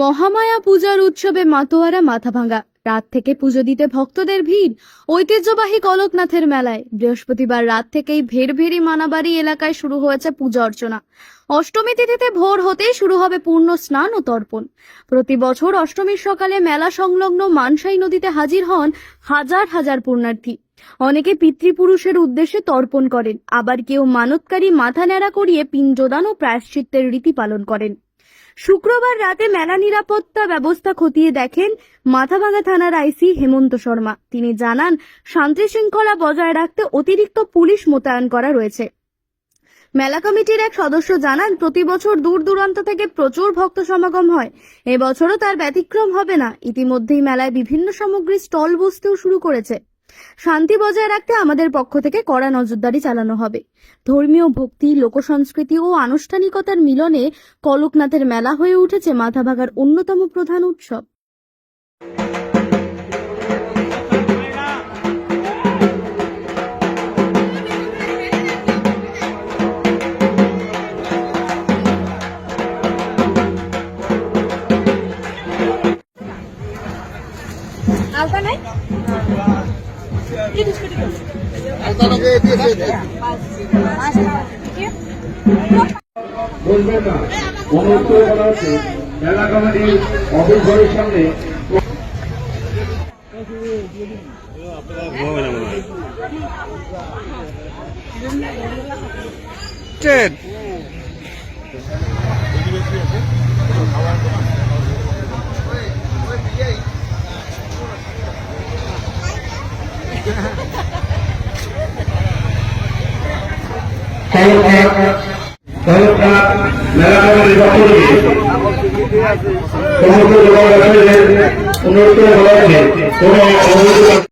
মহামায়া পূজার উৎসবে মাতোয়ারা মাথাভাঙ্গা। রাত থেকে পুজো দিতে ভক্তদের ভিড়। ঐতিহ্যবাহী কলকনাথের মেলায়। বৃহস্পতিবার রাত থেকেই ভেরভেরি মানাবাড়ি এলাকায় শুরু হয়েছে পূজা অর্চনা। অষ্টমী তিথিতে ভোর হতেই শুরু হবে পূর্ণ স্নান ও তর্পণ। প্রতি বছর অষ্টমীর সকালে মেলা সংলগ্ন মানসাই নদীতে হাজির হন হাজার হাজার পুণ্যার্থী। অনেকে পিতৃপুরুষের উদ্দেশ্যে তর্পণ করেন। আবার কেউ মানতকারী মাথা ন্যাড়া করিয়ে পিণ্ডদান ও প্রায়শ্চিত্তের রীতি পালন করেন। শুক্রবার রাতে মেলা নিরাপত্তা ব্যবস্থা খতিয়ে দেখেন মাথাভাঙা থানার আইসি হেমন্ত শর্মা। তিনি জানান, শান্তি শৃঙ্খলা বজায় রাখতে অতিরিক্ত পুলিশ মোতায়েন করা রয়েছে। মেলা কমিটির এক সদস্য জানান, প্রতি বছর দূর দূরান্ত থেকে প্রচুর ভক্ত সমাগম হয়। এবছরও তার ব্যতিক্রম হবে না। ইতিমধ্যেই মেলায় বিভিন্ন সামগ্রী স্টল বসতেও শুরু করেছে। শান্তি বজায় রাখতে আমাদের পক্ষ থেকে কড়া নজরদারি চালানো হবে। ধর্মীয় ভক্তি, লোকসংস্কৃতি ও আনুষ্ঠানিকতার মিলনে কলকনাথের মেলা হয়ে উঠেছে মাথাভাগার অন্যতম প্রধান উৎসব। আলতা নাই? বলবেন না অনুরোধ করে বলা হচ্ছে মেলা কমিটির সামনে Ted. কলকাতা মেলা কমিটির পক্ষ থেকে সমস্ত জনগণের অনুরোধ করে বলা হচ্ছে কোনো